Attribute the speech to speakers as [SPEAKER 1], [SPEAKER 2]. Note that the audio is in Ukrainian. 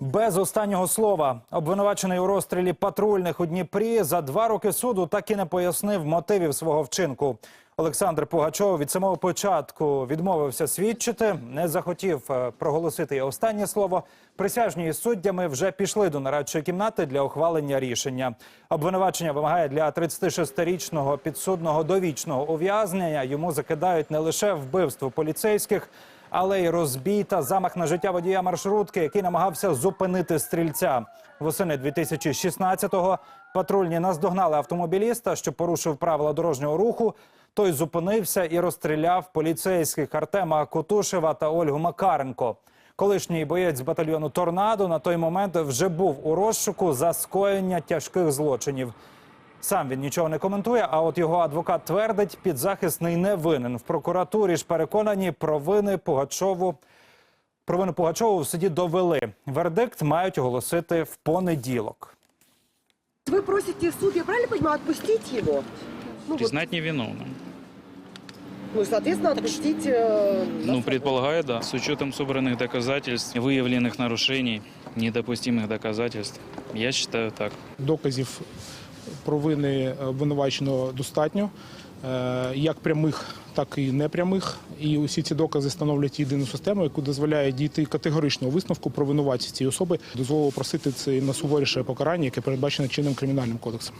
[SPEAKER 1] Без останнього слова обвинувачений у розстрілі патрульних у Дніпрі за два роки суду так і не пояснив мотивів свого вчинку. Олександр Пугачов від самого початку відмовився свідчити, не захотів е, проголосити і останнє слово. Присяжні із суддями вже пішли до нарадчої кімнати для ухвалення рішення. Обвинувачення вимагає для 36-річного підсудного довічного ув'язнення. Йому закидають не лише вбивство поліцейських, але й розбій та замах на життя водія маршрутки, який намагався зупинити стрільця. Восени 2016-го патрульні наздогнали автомобіліста, що порушив правила дорожнього руху. Той зупинився і розстріляв поліцейських Артема Кутушева та Ольгу Макаренко. Колишній боєць батальйону Торнадо на той момент вже був у розшуку за скоєння тяжких злочинів. Сам він нічого не коментує. А от його адвокат твердить, підзахисний не винен. В прокуратурі ж переконані провини Пугачову. Провину Пугачову в суді довели. Вердикт мають оголосити в понеділок.
[SPEAKER 2] Вы просите суд, я правильно понимаю, отпустить его? Ну, вот,
[SPEAKER 3] Признать невиновным.
[SPEAKER 2] ну, соответственно, отпустить... э,
[SPEAKER 3] Ну,
[SPEAKER 2] на
[SPEAKER 3] предполагаю, да. С учетом собранных доказательств, выявленных нарушений, недопустимых доказательств, я считаю так.
[SPEAKER 4] доказів провини обвинуваченого достатньо, е, як прямих, так і непрямих. І усі ці докази становлять єдину систему, яку дозволяє дійти категоричного висновку про винуватість цієї особи, дозволило просити це на суворіше покарання, яке передбачено чинним кримінальним кодексом.